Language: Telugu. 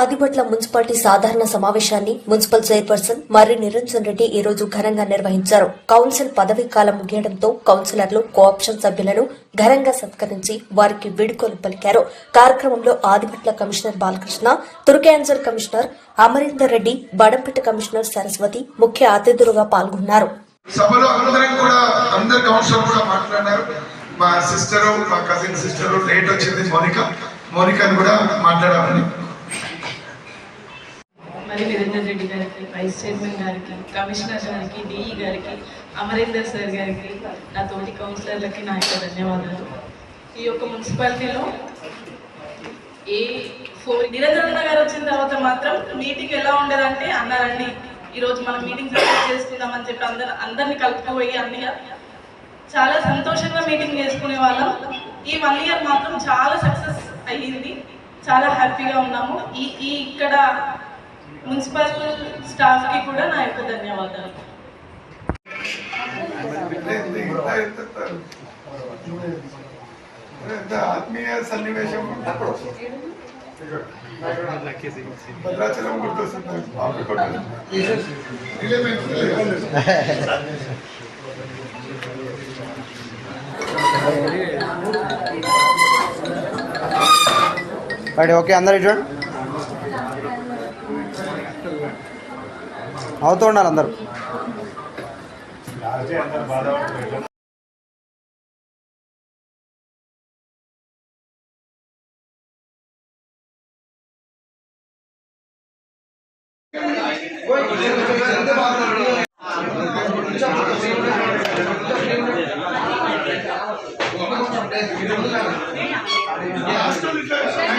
ఆదిపట్ల మున్సిపాలిటీ సాధారణ సమావేశాన్ని మున్సిపల్ చైర్పర్సన్ మర్రి నిరంజన్ రెడ్డి ఈ రోజు ఘనంగా నిర్వహించారు. కౌన్సిల్ పదవీ కాలం ముగియడంతో కౌన్సిలర్లు కోఆప్షన్ సభ్యులను ఘనంగా సత్కరించి వారికి వీడుకోలు పలికారు. కార్యక్రమంలో ఆదిపట్ల కమిషనర్ బాలకృష్ణ తుర్కాన్సర్ కమిషనర్ అమరీందర్ రెడ్డి బడంపేట కమిషనర్ సరస్వతి ముఖ్య అతిథులుగా పాల్గొన్నారు. సభలో అందరం కూడా అందరు కౌన్సిలర్ కూడా మా మా కజిన్ లేట్ వచ్చింది మోనిక. కూడా మాట్లాడాలని మరి నిరంజన్ రెడ్డి గారికి వైస్ చైర్మన్ గారికి కమిషనర్ గారికి డిఈ గారికి అమరేందర్ సార్ గారికి నా తోటి కౌన్సిలర్లకి నా యొక్క ధన్యవాదాలు. ఈ యొక్క మున్సిపాలిటీలో ఏ ఫోర్ నిరంజన గారు వచ్చిన తర్వాత మాత్రం మీటింగ్ ఎలా ఉండదంటే అన్నారండి ఈరోజు మనం మీటింగ్ సక్సెస్ చేసుకుందామని చెప్పి అందరు అందరిని కలుపుకుపోయి అన్ని చాలా సంతోషంగా మీటింగ్ చేసుకునే వాళ్ళం. ఈ వన్ ఇయర్ మాత్రం చాలా సక్సెస్ అయ్యింది. చాలా హ్యాపీగా ఉన్నాము. ఈ ఈ ఇక్కడ మున్సిపల్ స్టాఫ్ కి కూడా నా యొక్క ధన్యవాదాలు ఎంత ఆత్మీయ సన్నివేశం భద్రాచలం గుర్తొస్తుంది ఆపికొట్టు. రైట్ ఓకే అందరు ఇటు చూడండి అవుతూ ఉండాలి అందరు.